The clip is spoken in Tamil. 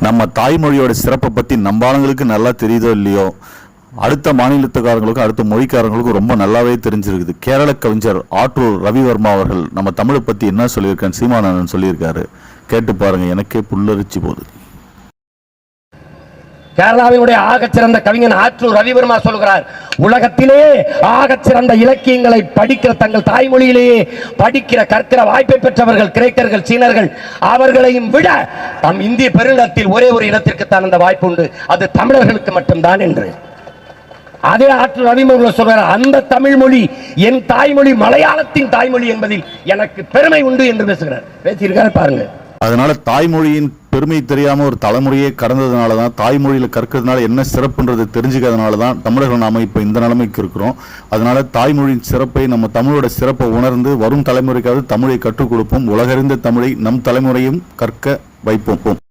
நம்ம தாய்மொழியோட சிறப்பை பற்றி நம்பாளங்களுக்கு நல்லா தெரியுதோ இல்லையோ? அடுத்த மாநிலத்துக்காரங்களுக்கும் அடுத்த மொழிக்காரங்களுக்கும் ரொம்ப நல்லாவே தெரிஞ்சிருக்குது. கேரள கவிஞர் ஆற்றூர் ரவிவர்மா அவர்கள் நம்ம தமிழை பற்றி என்ன சொல்லியிருக்கேன் சீமானந்தன் சொல்லியிருக்காரு. கேட்டு பாருங்க எனக்கே புல்லரிச்சு போகுது. கேரளாவினுடைய ஆகச்சிறந்த கவிஞன் ஆற்றூர் ரவிவர்மா சொல்கிறார் உலகத்திலே ஆகச்சிறந்த இலக்கியங்களை படிக்கிற தங்கள் தாய்மொழியிலேயே படிக்கிற கற்கிற வாய்ப்பை பெற்றவர்கள் கிரேக்கர்கள் சீனர்கள் அவர்களையும் விட தம் இந்திய பெருநிலத்தில் ஒரே ஒரு இனத்திற்குத்தான் அந்த வாய்ப்பு உண்டு. அது தமிழர்களுக்கு மட்டும்தான் என்று. அதே ஆற்று ரவிமர்ம சொல்றார் அந்த தமிழ் மொழி என் தாய்மொழி மலையாளத்தின் தாய்மொழி என்பதில் எனக்கு பெருமை உண்டு என்று பேசுகிறார். பேசியிருக்காரு பாருங்க. அதனால தாய்மொழியின் பெருமை தெரியாமல் ஒரு தலைமுறையே கடந்ததுனால தான் தாய்மொழியில் கற்கிறதுனால என்ன சிறப்புன்றது தெரிஞ்சுக்கிறதுனால தான் தமிழர்கள் நாம் இப்போ இந்த நிலைமைக்கு இருக்கிறோம். அதனால தாய்மொழியின் சிறப்பை நம்ம தமிழோட சிறப்பை உணர்ந்து வரும் தலைமுறைக்காவது தமிழை கற்றுக் கொடுப்போம். உலகறிந்த தமிழை நம் தலைமுறையும் கற்க வைப்போம்.